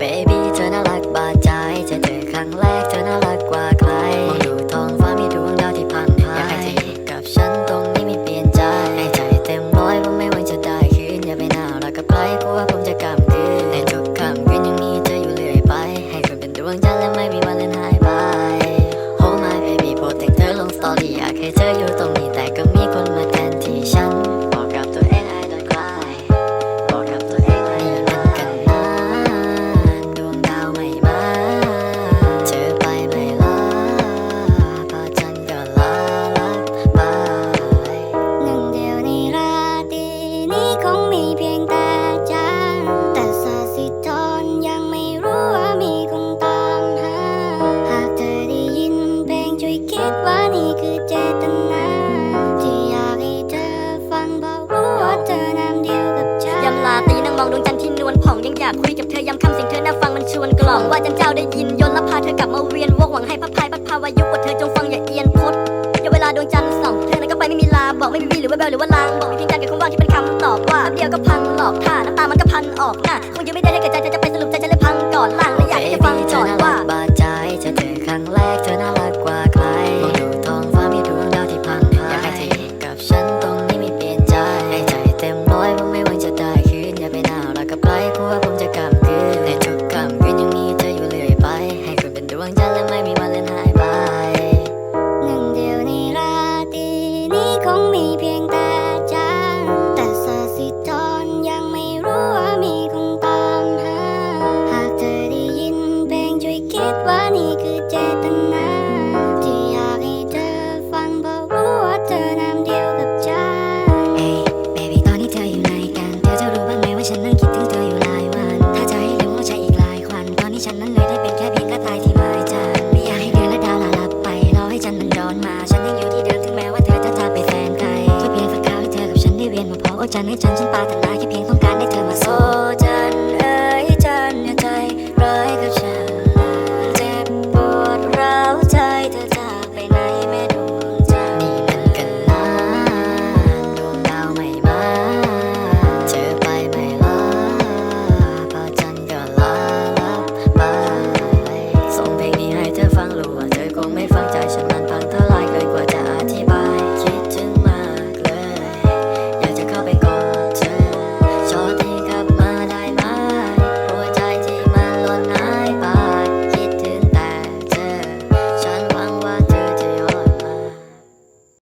baby เธอน่ารักบาดใจเจะเจอครั้งแรกเธอน่ารักกว่าใครมองดูท้องฟ้ามีดวงดาวที่พังพายอยากให้เธออยู่กับฉันตรงนี้ไม่เปลี่ยนใจให้ใจเต็มร้อยว่าไม่ว่าจะได้คืนอย่าไปน่ารักกับใครกลัวผมจะกำคืนในทุกค่ำคืนยังมีเธออยู่เรื่อยไป ให้คุณเป็นดวงจันทร์และไม่มีวันเลือนหายไป Oh my baby โปรดแต่งเธอลงสตอรี่อยากให้เธออยู่ตรงนี้ คงมีเพียงแต่จันแต่สาสิธรยังไม่รู้ว่ามีคนตามหา หากเธอได้ยินเพลงช่วยคิดว่านี่คือเจตนา ที่อยากให้เธอฟังเพราะรู้ว่าเธอน้ำเดียวกับฉันยำลาตรีนั่งมองดวงจันทร์ที่นวลผ่องยังอยากคุยกับเธอยำคำเสียงเธอน่าฟังมันชวนกล่อมว่าจันเจ้าได้ยินยนและพาเธอกลับมาเวียนวกหวังให้พัดพายพัดพาวายุว่าเธอจงฟังอย่าเอียนพดอย่าเวลาดวงจันทร์ส่องเธอนั้นก็ไปไม่มีลาบอกไม่มีวีหรือว่าแววหรือว่าลางบอกมีเพียงจันทร์กับคำว่างที่ ตอบว่าแป๊บเดียวก็พังหลอกท่าน้ำตามันก็พันออกหน้าคงยังไม่ได้ให้กับใจเธอจะไปสรุปใจฉันเลยพังก่อนล่างและอยากให้เธอฟัง Baby เธก่ออนน่ารัว่ากบาดใจเจะเจอครั้งแรกเธอน่ารักกว่าใครมองดูท้องฟ้ามีดวงดาวที่พังพายอยากให้เธออยู่กับฉันตรงนี้ไม่เปลี่ยนใจให้ใจเต็มร้อยว่าไม่ว่าจะได้คืนอย่าไปน่ารักกับใครกลัวผมจะกำคื จันทร์ให้ฉันฉันปารถนาแค่เพียงต้องการให้เธอมาโซจัน